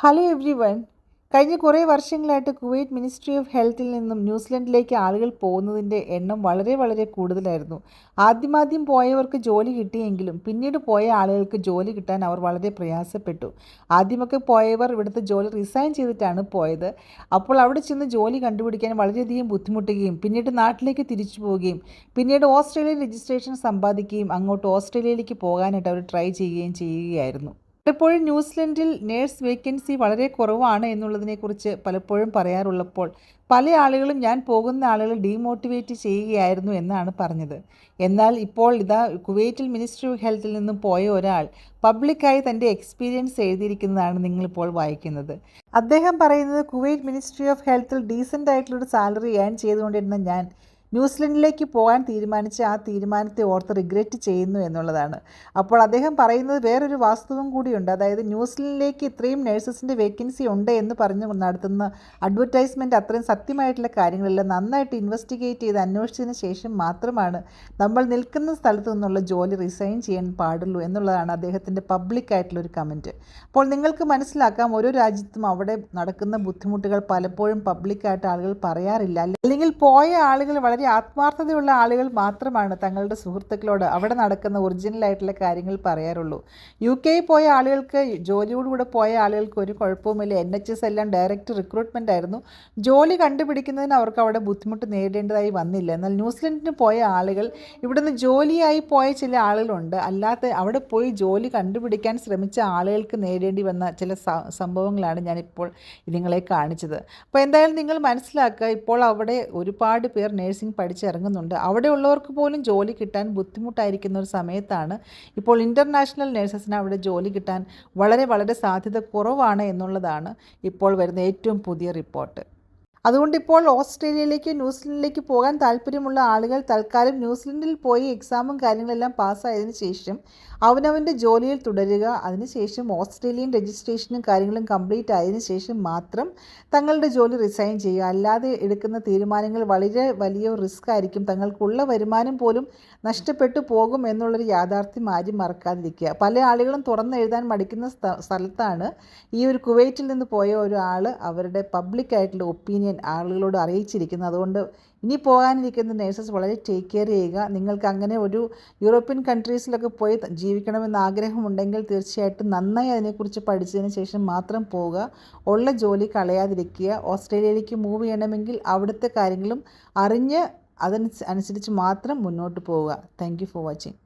Hello every one കഴിഞ്ഞ കുറേ വർഷങ്ങളായിട്ട് കുവൈറ്റ് മിനിസ്ട്രി ഓഫ് ഹെൽത്തിൽ നിന്നും ന്യൂസിലൻഡിലേക്ക് ആളുകൾ പോകുന്നതിന്റെ എണ്ണം വളരെ വളരെ കൂടുതലായിരുന്നു. ആദ്യമാദ്യം പോയവർക്ക് ജോലി കിട്ടിയെങ്കിലും പിന്നീട് പോയ ആളുകൾക്ക് ജോലി കിട്ടാൻ അവർ വളരെ പ്രയാസപ്പെട്ടു. ആദ്യമൊക്കെ പോയവർ ഇവിടുത്തെ ജോലി റിസൈൻ ചെയ്തിട്ടാണ് പോയത്. അപ്പോൾ അവിടെ ചെന്ന് ജോലി കണ്ടുപിടിക്കാൻ വളരെയധികം ബുദ്ധിമുട്ടുകയും പിന്നീട് നാട്ടിലേക്ക് തിരിച്ചു പോവുകയും പിന്നീട് ഓസ്ട്രേലിയ രജിസ്ട്രേഷൻ സമ്പാദിക്കുകയും അങ്ങോട്ട് ഓസ്ട്രേലിയയിലേക്ക് പോകാനായിട്ട് അവർ ട്രൈ ചെയ്യുകയും ചെയ്യുകയായിരുന്നു. പലപ്പോഴും ന്യൂസിലൻഡിൽ നേഴ്സ് വേക്കൻസി വളരെ കുറവാണ് എന്നുള്ളതിനെക്കുറിച്ച് പലപ്പോഴും പറയാറുള്ളപ്പോൾ പല ആളുകളും ഞാൻ പോകുന്ന ആളുകൾ ഡീമോട്ടിവേറ്റ് ചെയ്യുകയായിരുന്നു എന്നാണ് പറഞ്ഞത്. എന്നാൽ ഇപ്പോൾ ഇതാ കുവൈറ്റിൽ മിനിസ്ട്രി ഓഫ് ഹെൽത്തിൽ നിന്നും പോയ ഒരാൾ പബ്ലിക്കായി തന്റെ എക്സ്പീരിയൻസ് എഴുതിയിരിക്കുന്നതാണ് നിങ്ങളിപ്പോൾ വായിക്കുന്നത്. അദ്ദേഹം പറയുന്നത് കുവൈറ്റ് മിനിസ്ട്രി ഓഫ് ഹെൽത്തിൽ ഡീസന്റ് ആയിട്ടുള്ളൊരു സാലറി ഏൺ ചെയ്തുകൊണ്ടിരുന്ന ഞാൻ ന്യൂസിലൻഡിലേക്ക് പോകാൻ തീരുമാനിച്ച ആ തീരുമാനത്തെ ഓർത്ത് റിഗ്രറ്റ് ചെയ്യുന്നു എന്നുള്ളതാണ്. അപ്പോൾ അദ്ദേഹം പറയുന്നത് വേറൊരു വാസ്തവം കൂടിയുണ്ട്. അതായത് ന്യൂസിലൻഡിലേക്ക് ഇത്രയും നഴ്സസിന്റെ വേക്കൻസി ഉണ്ട് എന്ന് പറഞ്ഞ് നടത്തുന്ന അഡ്വർടൈസ്മെന്റ് അത്രയും സത്യമായിട്ടുള്ള കാര്യങ്ങളില്ല. നന്നായിട്ട് ഇൻവെസ്റ്റിഗേറ്റ് ചെയ്ത് അന്വേഷിച്ചതിന് ശേഷം മാത്രമാണ് നമ്മൾ നിൽക്കുന്ന സ്ഥലത്തു നിന്നുള്ള ജോലി റിസൈൻ ചെയ്യാൻ പാടുള്ളൂ എന്നുള്ളതാണ് അദ്ദേഹത്തിന്റെ പബ്ലിക് ആയിട്ടുള്ള ഒരു കമന്റ്. അപ്പോൾ നിങ്ങൾക്ക് മനസ്സിലാക്കാം ഓരോ രാജ്യത്തും അവിടെ നടക്കുന്ന ബുദ്ധിമുട്ടുകൾ പലപ്പോഴും പബ്ലിക്കായിട്ട് ആളുകൾ പറയാറില്ല. അല്ലെങ്കിൽ പോയ ആളുകൾ വളരെ ആത്മാർത്ഥതയുള്ള ആളുകൾ മാത്രമാണ് തങ്ങളുടെ സുഹൃത്തുക്കളോട് അവിടെ നടക്കുന്ന ഒറിജിനൽ ആയിട്ടുള്ള കാര്യങ്ങൾ പറയാറുള്ളൂ. യു കെയിൽ പോയ ആളുകൾക്ക് ജോലിയോടുകൂടെ പോയ ആളുകൾക്ക് ഒരു കുഴപ്പവുമില്ല. എൻ എച്ച് എസ് എല്ലാം ഡയറക്റ്റ് റിക്രൂട്ട്മെന്റ് ആയിരുന്നു. ജോലി കണ്ടുപിടിക്കുന്നതിന് അവർക്ക് അവിടെ ബുദ്ധിമുട്ട് നേരിടേണ്ടതായി വന്നില്ല. എന്നാൽ ന്യൂസിലൻഡിന് പോയ ആളുകൾ ഇവിടുന്ന് ജോലിയായി പോയ ചില ആളുകളുണ്ട്. അല്ലാത്ത അവിടെ പോയി ജോലി കണ്ടുപിടിക്കാൻ ശ്രമിച്ച ആളുകൾക്ക് നേരിടേണ്ടി വന്ന ചില സംഭവങ്ങളാണ് ഞാനിപ്പോൾ നിങ്ങളെ കാണിച്ചത്. അപ്പോൾ എന്തായാലും നിങ്ങൾ മനസ്സിലാക്കുക ഇപ്പോൾ അവിടെ ഒരുപാട് പേർ നേഴ്സിംഗ് പഠിച്ചിറങ്ങുന്നുണ്ട്. അവിടെയുള്ളവർക്ക് പോലും ജോലി കിട്ടാൻ ബുദ്ധിമുട്ടായിരിക്കുന്ന ഒരു സമയത്താണ് ഇപ്പോൾ ഇന്റർനാഷണൽ നഴ്സസിന് അവിടെ ജോലി കിട്ടാൻ വളരെ വളരെ സാധ്യത കുറവാണ് എന്നുള്ളതാണ് ഇപ്പോൾ വരുന്ന ഏറ്റവും പുതിയ റിപ്പോർട്ട്. അതുകൊണ്ട് ഇപ്പോൾ ഓസ്ട്രേലിയയിലേക്ക് ന്യൂസിലൻഡിലേക്ക് പോകാൻ താല്പര്യമുള്ള ആളുകൾ തൽക്കാലം ന്യൂസിലൻഡിൽ പോയി എക്സാമും കാര്യങ്ങളെല്ലാം പാസ്സായതിനു ശേഷം അവനവന്റെ ജോലിയിൽ തുടരുക. അതിനുശേഷം ഓസ്ട്രേലിയൻ രജിസ്ട്രേഷനും കാര്യങ്ങളും കംപ്ലീറ്റ് ആയതിനു ശേഷം മാത്രം തങ്ങളുടെ ജോലി റിസൈൻ ചെയ്യുക. അല്ലാതെ എടുക്കുന്ന തീരുമാനങ്ങൾ വളരെ വലിയ റിസ്ക് ആയിരിക്കും. തങ്ങൾക്കുള്ള വരുമാനം പോലും നഷ്ടപ്പെട്ടു പോകും എന്നുള്ളൊരു യാഥാർത്ഥ്യം ആരും മറക്കാതിരിക്കുക. പല ആളുകളും തുറന്നെഴുതാൻ മടിക്കുന്ന സ്ഥലത്താണ് ഈ ഒരു കുവൈറ്റിൽ നിന്ന് പോയ ഒരാൾ അവരുടെ പബ്ലിക്കായിട്ടുള്ള ഒപ്പീനിയൻ ആളുകളോട് അറിയിച്ചിരിക്കുന്നത്. അതുകൊണ്ട് ഇനി പോകാനിരിക്കുന്ന നേഴ്സസ് വളരെ ടേക്ക് കെയർ ചെയ്യുക. നിങ്ങൾക്ക് അങ്ങനെ ഒരു യൂറോപ്യൻ കൺട്രീസിലൊക്കെ പോയി ജീവിക്കണമെന്ന് ആഗ്രഹമുണ്ടെങ്കിൽ തീർച്ചയായിട്ടും നന്നായി അതിനെക്കുറിച്ച് പഠിച്ചതിന് ശേഷം മാത്രം പോവുക. ഉള്ള ജോലി കളയാതിരിക്കുക. ഓസ്ട്രേലിയയിലേക്ക് മൂവ് ചെയ്യണമെങ്കിൽ അവിടുത്തെ കാര്യങ്ങളും അറിഞ്ഞ് അതനുസരിച്ച് മാത്രം മുന്നോട്ട് പോവുക. Thank for watching